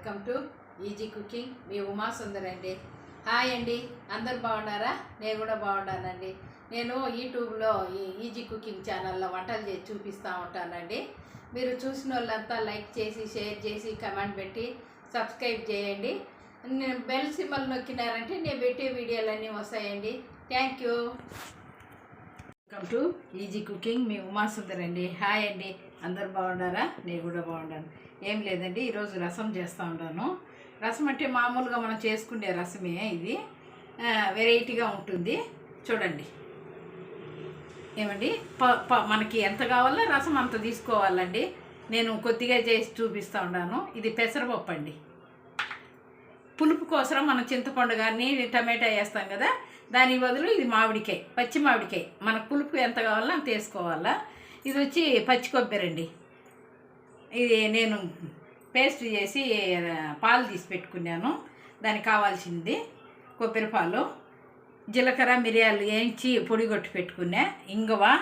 Welcome to easy cooking. మీ ఉమా సుందర్ అండి hi అండి. అందరు బాగున్నారా? నేను కూడా బాగున్నానండి. నేను యూట్యూబ్లో ఈ ఈజీ కుకింగ్ ఛానల్లో వంటలు చేసి చూపిస్తూ ఉంటానండి. మీరు చూసిన వాళ్ళంతా లైక్ చేసి షేర్ చేసి కమెంట్ పెట్టి సబ్స్క్రైబ్ చేయండి. నేను బెల్ సిమ్మల్ నొక్కినారంటే నేను పెట్టే వీడియోలన్నీ వస్తాయండి. Thank you. Welcome to easy cooking మీ ఉమాసుందర్ అండి. హాయ్ అండి. అందరు బాగున్నారా? నేను కూడా బాగున్నాను. ఏం లేదండి ఈరోజు రసం చేస్తూ ఉన్నాను. రసం అంటే మామూలుగా మనం చేసుకునే రసమే ఇది. వెరైటీగా ఉంటుంది. చూడండి. ఏమండి? ప ప మనకి ఎంత కావాలో రసం అంత తీసుకోవాలండి. నేను కొద్దిగా చేసి చూపిస్తూ ఉన్నాను. ఇది పెసరపప్పు అండి. పులుపు కోసం మనం చింతపండు కానీ టమాటా వేస్తాం కదా దాని బదులు ఇది మామిడికాయ పచ్చి మామిడికాయ. మనకు పులుపు ఎంత కావాలో అంత వేసుకోవాలా. ఇది వచ్చి పచ్చి కొబ్బరి అండి. ఇది నేను పేస్ట్ చేసి పాలు తీసి పెట్టుకున్నాను. దానికి కావాల్సింది కొబ్బరి పాలు. జీలకర్ర మిరియాలు వేయించి పొడి కొట్టి పెట్టుకున్నా. ఇంగువ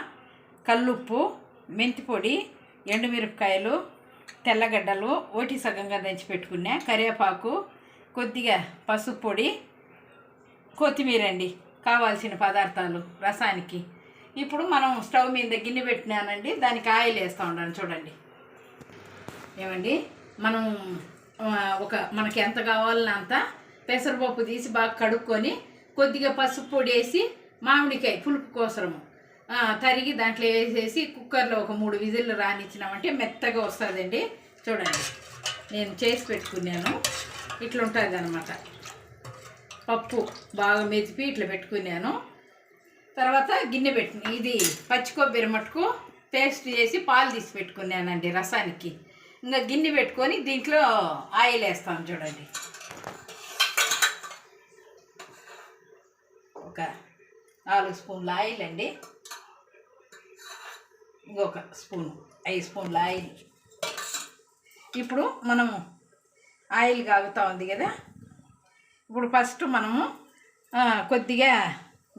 కల్లుప్పు మెంతి పొడి ఎండుమిరపకాయలు తెల్లగడ్డలు ఓటి సగంగా దంచి పెట్టుకున్నా. కరివేపాకు కొద్దిగా పసుపు పొడి కొత్తిమీర అండి. కావాల్సిన పదార్థాలు రసానికి. ఇప్పుడు మనం స్టవ్ మీద గిన్నె పెట్టినానండి. దానికి ఆయిల్ వేస్తూ ఉన్నాను చూడండి. ఏమండి? మనం ఒక మనకి ఎంత కావాలన్నా అంత పెసరపప్పు తీసి బాగా కడుక్కొని కొద్దిగా పసుపు పొడి వేసి మామిడికాయ పులుపు కోసరము. తరిగి దాంట్లో వేసేసి కుక్కర్లో ఒక మూడు విజిల్లు రానిచ్చినామంటే మెత్తగా వస్తుందండి. చూడండి. నేను చేసి పెట్టుకున్నాను. ఇట్లుంటుంది అనమాట పప్పు బాగా మెదిపి ఇట్లా పెట్టుకున్నాను. తర్వాత గిన్నె పెట్టి ఇది పచ్చి కొబ్బరి మట్టుకు పేస్ట్ చేసి పాలు తీసి పెట్టుకున్నానండి రసానికి. ఇంకా గిన్నె పెట్టుకొని దీంట్లో ఆయిల్ వేస్తాను చూడండి. ఒక నాలుగు స్పూన్ల ఆయిల్ అండి. ఇంకొక స్పూన్ ఐదు స్పూన్ల ఆయిల్. ఇప్పుడు మనము ఆయిల్ కాగుతూ ఉంది కదా ఇప్పుడు ఫస్ట్ మనము కొద్దిగా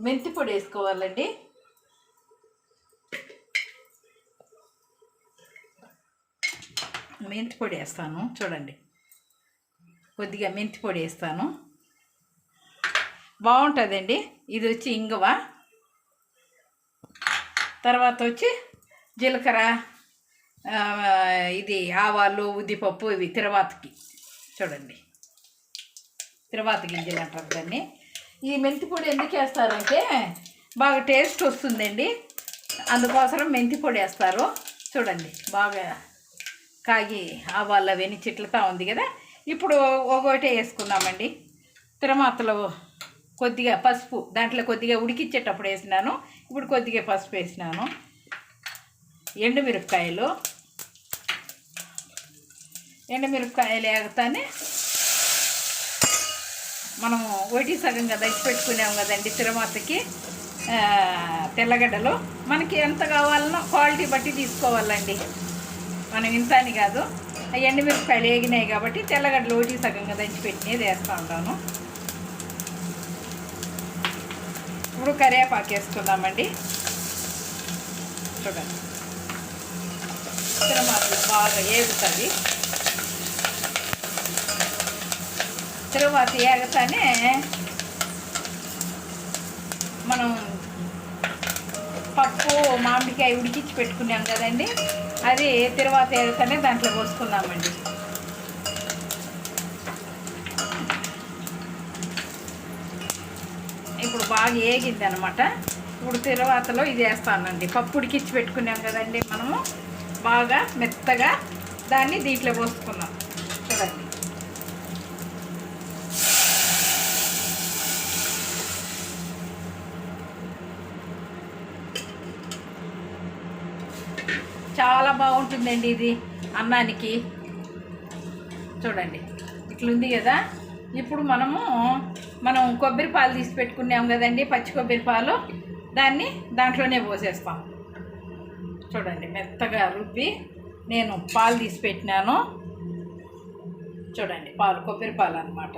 మెంతి పొడి వేసుకోవాలండి. మెంతి పొడి వేస్తాను చూడండి. కొద్దిగా మెంతి పొడి వేస్తాను. బాగుంటుందండి. ఇది వచ్చి ఇంగువ. తర్వాత వచ్చి జీలకర్ర ఇది ఆవాలు ఉద్దిపప్పు ఇవి తిరువాతకి. చూడండి. తిరువాత గింజలు అంటారు దాన్ని. ఈ మెంతి పొడి ఎందుకు వేస్తారంటే బాగా టేస్ట్ వస్తుందండి. అందుకోసం మెంతి పొడి వేస్తారు. చూడండి బాగా కాగి ఆవాలు అవన్నీ చిట్లుతా ఉంది కదా. ఇప్పుడు ఒకటే వేసుకుందామండి. తిరుమాతలో కొద్దిగా పసుపు దాంట్లో కొద్దిగా ఉడికిచ్చేటప్పుడు వేసినాను. ఇప్పుడు కొద్దిగా పసుపు వేసినాను. ఎండుమిరపకాయలు. ఎండుమిరపకాయలు వేగతానే మనం ఒకటి సగంగా దంచి పెట్టుకున్నాం కదండి తిరుమతకి. తెల్లగడ్డలు. మనకి ఎంత కావాలనో క్వాలిటీ బట్టి తీసుకోవాలండి. మనం ఇంత అని కాదు. ఆ ఎండుమిరపకాయలు వేగినాయి కాబట్టి తెల్లగడ్డలు ఒకటి సగంగా దంచి పెట్టినది వేస్తూ ఉంటాను. ఇప్పుడు కరివేపాకు వేసుకుందామండి. చూడండి. తిరుమతలు బాగా ఏగుతుంది తరువాత ఏగతానే మనం పప్పు మామిడికాయ ఉడికించి పెట్టుకున్నాం కదండి. అది తర్వాత ఏగతానే దాంట్లో పోసుకుందామండి. ఇప్పుడు బాగా ఏగింది అనమాట ఇప్పుడు తర్వాతలో ఇది వేస్తానండి. పప్పు ఉడికించి పెట్టుకున్నాం కదండి మనము. బాగా మెత్తగా దాన్ని దీంట్లో పోసుకున్నాం చూడండి చాలా బాగుంటుందండి ఇది అన్నానికి. చూడండి ఇట్లుంది కదా. ఇప్పుడు మనము మనం కొబ్బరి పాలు తీసి పెట్టుకున్నాం కదండి పచ్చి కొబ్బరి పాలు. దాన్ని దాంట్లోనే పోసేస్తాం. చూడండి మెత్తగా రుబ్బి నేను పాలు తీసి పెట్టినాను. చూడండి పాలు కొబ్బరి పాలు అనమాట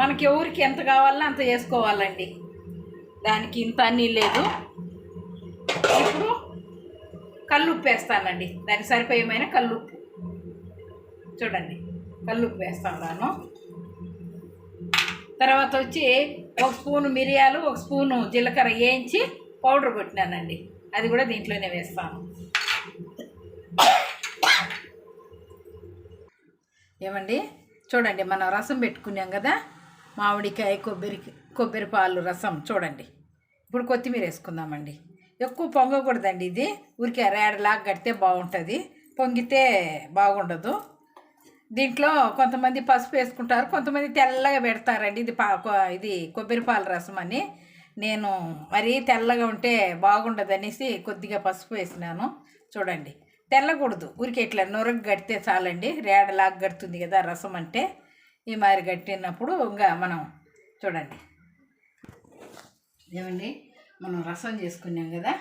మనకి ఎవరికి ఎంత కావాలో అంత వేసుకోవాలండి. దానికి ఇంత అన్నీ లేదు. ఇప్పుడు కల్లుప్పు వేస్తానండి దానికి సరిపోయేమైన కల్లుప్పు చూడండి. కల్లుప్పు వేస్తాను తర్వాత వచ్చి ఒక స్పూను మిరియాలు ఒక స్పూను జీలకర్ర వేయించి పౌడర్ కొట్టినానండి. అది కూడా దీంట్లోనే వేస్తాను. ఏమండి? చూడండి మనం రసం పెట్టుకున్నాం కదా? మామిడికాయ కొబ్బరి కొబ్బరి పాలు రసం. చూడండి. ఇప్పుడు కొత్తిమీర వేసుకుందామండి. ఎక్కువ పొంగకూడదండి ఇది. ఊరికే రేడలాగా కడితే బాగుంటుంది. పొంగితే బాగుండదు. దీంట్లో కొంతమంది పసుపు వేసుకుంటారు కొంతమంది తెల్లగా పెడతారండి. ఇది పా ఇది కొబ్బరి పాల రసం అని. నేను మరీ తెల్లగా ఉంటే బాగుండదనేసి కొద్దిగా పసుపు వేసినాను. చూడండి. తెల్లకూడదు. ఊరికే ఇట్లా నొరగ గడితే చాలండి. రేడలాగా గడుతుంది కదా రసం అంటే. ఈ మారి గట్టినప్పుడు ఇంకా మనం చూడండి. ఏమండి? మనం రసం చేసుకున్నాం కదా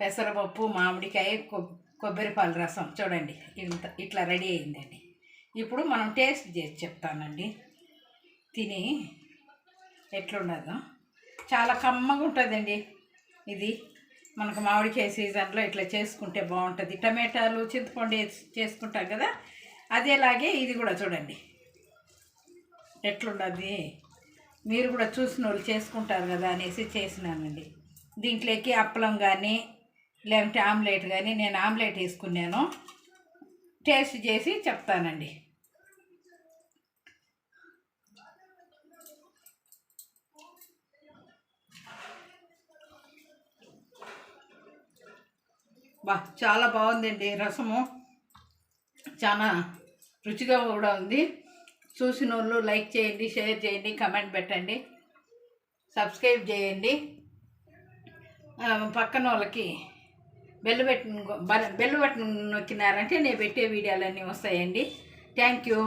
పెసరపప్పు మామిడికాయ కొ- కొబ్బరి పాలు రసం. చూడండి ఇంత ఇట్లా రెడీ అయిందండి. ఇప్పుడు మనం టేస్ట్ చేసి చెప్తానండి. తిని ఎట్లుండదో. చాలా కమ్మగా ఉంటుందండి ఇది. మనకు మామిడికాయ సీజన్లో ఇట్లా చేసుకుంటే బాగుంటుంది. టమాటాలు చింతపండు చేసుకుంటాం కదా అదేలాగే ఇది కూడా చూడండి. ఎట్లుండదు? మీరు కూడా చూసిన వాళ్ళు చేసుకుంటారు కదా అనేసి చేసినానండి. దీంట్లోకి అప్పలం కానీ లేదంటే ఆమ్లెట్ కానీ నేను ఆమ్లెట్ వేసుకున్నాను. టేస్ట్ చేసి చెప్తానండి. బా చాలా బాగుందండి రసము. చాలా రుచిగా కూడా ఉంది. చూసిన వాళ్ళు లైక్ చేయండి షేర్ చేయండి కమెంట్ పెట్టండి. సబ్స్క్రైబ్ చేయండి. పక్కన వాళ్ళకి బెల్ బటన్ బెల్ బటన్ నొక్కినారంటే నేను పెట్టే వీడియోలన్నీ వస్తాయండి. Thank you.